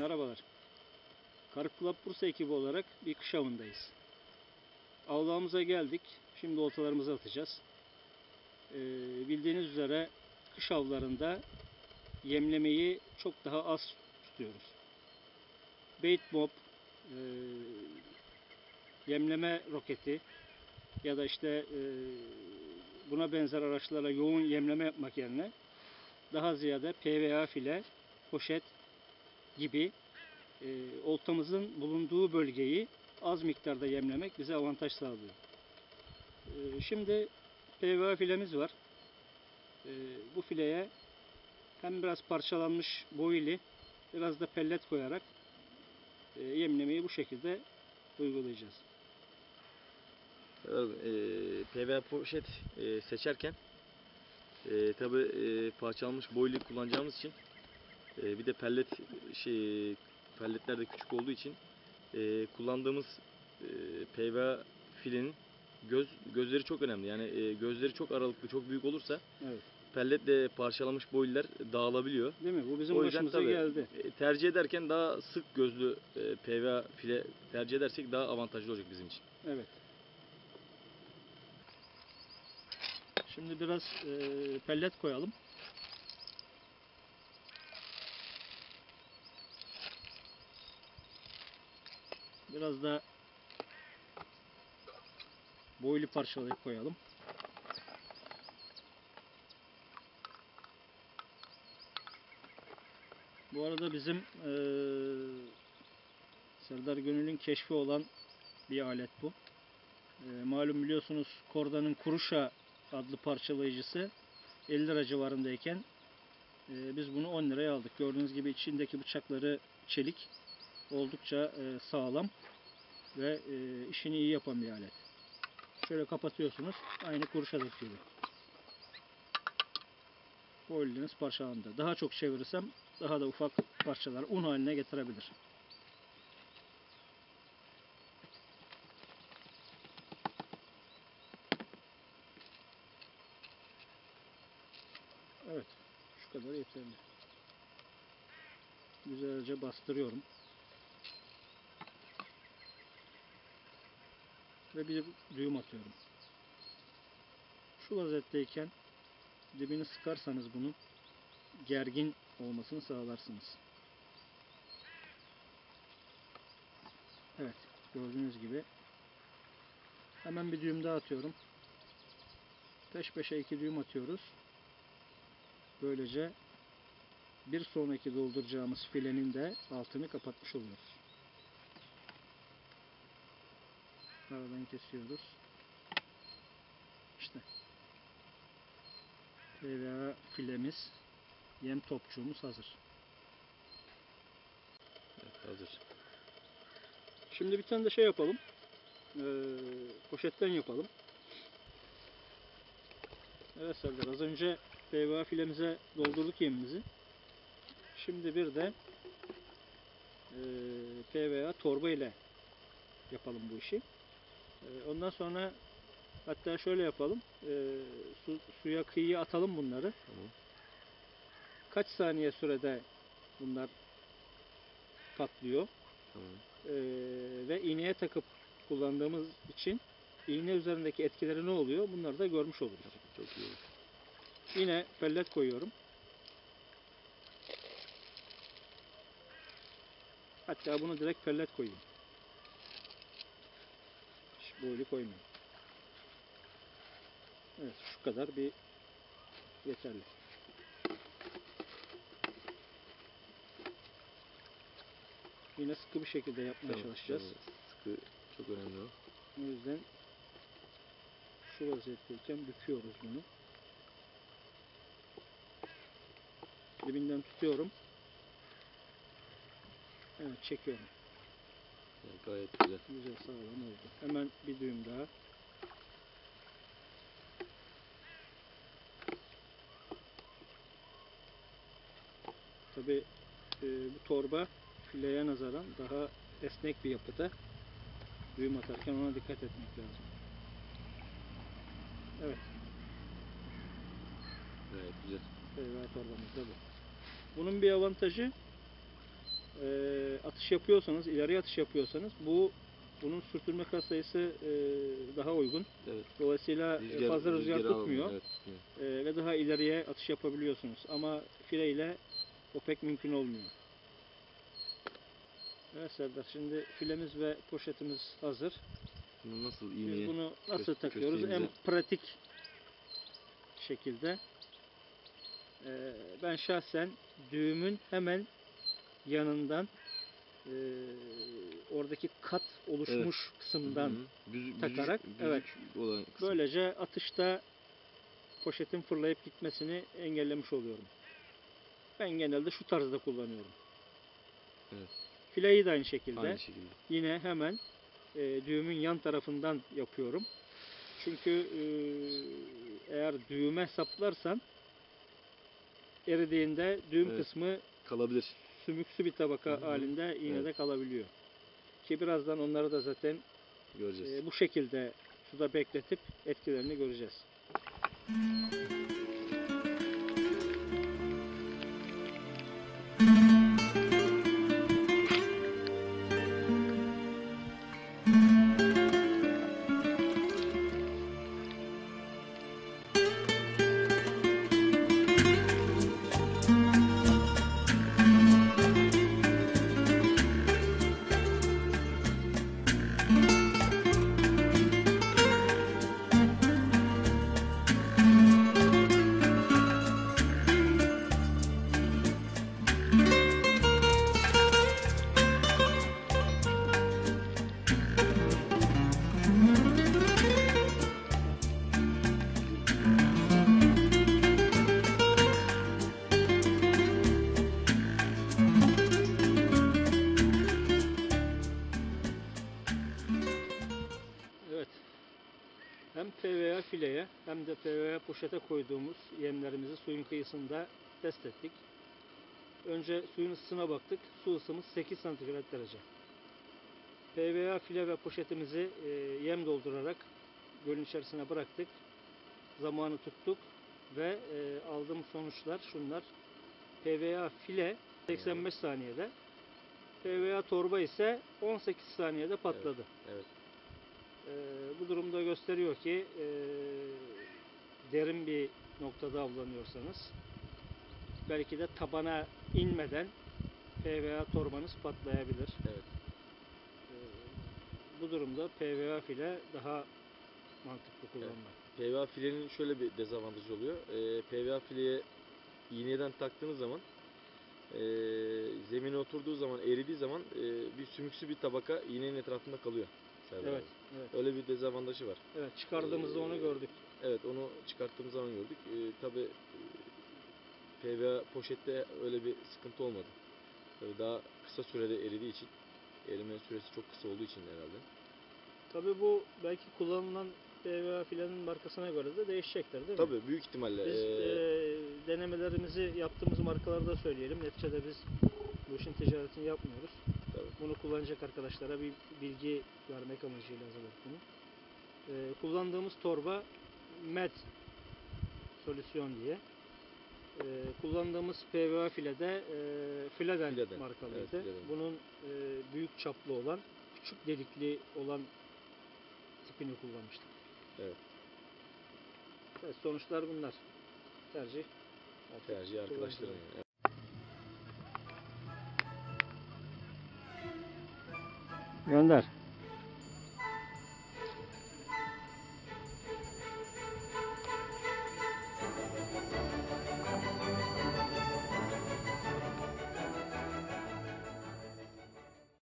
Merhabalar. Karık Club Bursa ekibi olarak bir kış avındayız. Avlağımıza geldik. Şimdi oltalarımızı atacağız. Ee, bildiğiniz üzere kış avlarında yemlemeyi çok daha az tutuyoruz. Bait mob, e, yemleme roketi ya da işte e, buna benzer araçlarla yoğun yemleme yapmak yerine daha ziyade PVA file, poşet gibi e, oltamızın bulunduğu bölgeyi az miktarda yemlemek bize avantaj sağlıyor. E, şimdi PVA filemiz var. E, bu fileye hem biraz parçalanmış boyili biraz da pellet koyarak e, yemlemeyi bu şekilde uygulayacağız. E, PVA poşet e, seçerken e, tabi e, parçalanmış boylu kullanacağımız için e, bir de pellet şey pelletler de küçük olduğu için e, kullandığımız e, PVA filenin göz gözleri çok önemli. Yani e, gözleri çok aralıklı, çok büyük olursa Evet. pelletle parçalanmış boylular dağılabiliyor. Değil mi? Bu bizim O yüzden başımıza tabii, geldi. e, tercih ederken daha sık gözlü e, PVA file tercih edersek daha avantajlı olacak bizim için. Evet. Şimdi biraz e, pellet koyalım. Biraz da boylu parçalayıp koyalım. Bu arada bizim e, Serdar Gönül'ün keşfi olan bir alet bu. E, malum biliyorsunuz Korda'nın Kuruşa adlı parçalayıcısı 50 lira civarındayken e, biz bunu 10 liraya aldık. Gördüğünüz gibi içindeki bıçakları çelik. Oldukça e, sağlam ve e, işini iyi yapan bir alet. Şöyle kapatıyorsunuz. Aynı kuruşadaki gibi. Boyliniz parçalandı. Daha çok çevirirsem daha da ufak parçalar un haline getirebilir. Evet. Şu kadar yeterli. Güzelce bastırıyorum. Ve bir düğüm atıyorum. Şu vaziyetteyken dibini sıkarsanız bunu gergin olmasını sağlarsınız. Evet. Gördüğünüz gibi hemen bir düğüm daha atıyorum. Peş peşe iki düğüm atıyoruz. Böylece bir sonraki dolduracağımız filenin de altını kapatmış oluyoruz. Aradan kesiyoruz. İşte PVA filemiz, yem topçuğumuz hazır. Evet, hazır. Şimdi bir tane de şey yapalım. Ee, poşetten yapalım. Evet Serdar az önce PVA filemize doldurduk yemimizi. Şimdi bir de e, PVA torba ile yapalım bu işi. E, ondan sonra hatta şöyle yapalım. E, su, suya kıyıya atalım bunları. Tamam. Kaç saniye sürede bunlar patlıyor. Tamam. Ee, ve iğneye takıp kullandığımız için iğne üzerindeki etkileri ne oluyor? Bunları da görmüş oluruz. Çok iyi. Yine pellet koyuyorum. Hatta bunu direkt pellet koyayım. Hiç boylu koymayayım. Evet şu kadar bir yeterli. Yine sıkı bir şekilde yapmaya Tamam, çalışacağız. tamam. Sıkı çok önemli o. O yüzden şu vaziyetteyken büküyoruz bunu. Dibinden tutuyorum. Evet çekiyorum. Evet, gayet güzel. Güzel sağlam oldu. Hemen bir düğüm daha. Tabi bu torba fileye nazaran daha esnek bir yapıda. Düğüm atarken ona dikkat etmek lazım. Evet. Gayet güzel. PVA torbamız da bu. Bunun bir avantajı e, atış yapıyorsanız, ileri atış yapıyorsanız bu bunun sürtünme kat sayısı e, daha uygun. Evet. Dolayısıyla Rüzgar, fazla rüzgar rüzgarı tutmuyor almıyor, Evet, tutmuyor. e, ve daha ileriye atış yapabiliyorsunuz. Ama file ile o pek mümkün olmuyor. Evet Serdar, şimdi filemiz ve poşetimiz hazır. Bunu nasıl Biz iğneye bunu nasıl takıyoruz? En pratik şekilde. Ee, ben şahsen düğümün hemen yanından e, oradaki kat oluşmuş kısımdan Hı hı. Büzü- takarak, büzük, evet. büzük olan kısım. böylece atışta poşetin fırlayıp gitmesini engellemiş oluyorum. Ben genelde şu tarzda kullanıyorum. Evet. Fileyi de aynı şekilde. Aynı şekilde. yine hemen e, düğümün yan tarafından yapıyorum. Çünkü e, eğer düğüme saplarsan eridiğinde düğüm Evet. kısmı Kalabilir. Sümüksü bir tabaka Hı hı. halinde yine de Evet. kalabiliyor. Ki birazdan onları da zaten Göreceğiz. e, bu şekilde suda bekletip etkilerini göreceğiz. Evet. Poşete koyduğumuz yemlerimizi suyun kıyısında test ettik. Önce suyun ısısına baktık. Su ısımız 8 santigrat derece. PVA file ve poşetimizi e, yem doldurarak gölün içerisine bıraktık. Zamanı tuttuk ve e, aldığımız sonuçlar şunlar. PVA file 85 saniyede. PVA torba ise 18 saniyede patladı. Evet. Ee, bu durumda gösteriyor ki e, derin bir noktada avlanıyorsanız belki de tabana inmeden PVA torbanız patlayabilir. Evet. Ee, bu durumda PVA file daha mantıklı kullanmak. PVA filenin şöyle bir dezavantajı oluyor. Ee, PVA fileye iğneden taktığınız zaman ee, zemine oturduğu zaman eridiği zaman ee, bir sümüksü bir tabaka iğnenin etrafında kalıyor. Evet, evet, Öyle bir dezavantajı var. evet. Çıkardığımızda onu Ee, gördük. Evet onu çıkarttığımız zaman gördük. Ee, tabii ee, PVA poşette öyle bir sıkıntı olmadı. Tabii daha kısa sürede eridiği için erime süresi çok kısa olduğu için herhalde. Tabii bu belki kullanılan PVA filenin markasına göre de değişecektir değil mi? Tabii büyük ihtimalle Biz ee, e, denemelerimizi yaptığımız markaları da söyleyelim. Neticede biz bu işin ticaretini yapmıyoruz. Bunu kullanacak arkadaşlara bir bilgi vermek amacıyla hazırladık bunu. E, kullandığımız torba MED solüsyon diye. E, kullandığımız PVA filede e, Filaden, Filaden, markalıydı. evet, Filaden. Bunun e, büyük çaplı olan, küçük delikli olan tipini kullanmıştık. Evet. Evet, sonuçlar bunlar. Tercih. tercih arkadaşların. Gönder.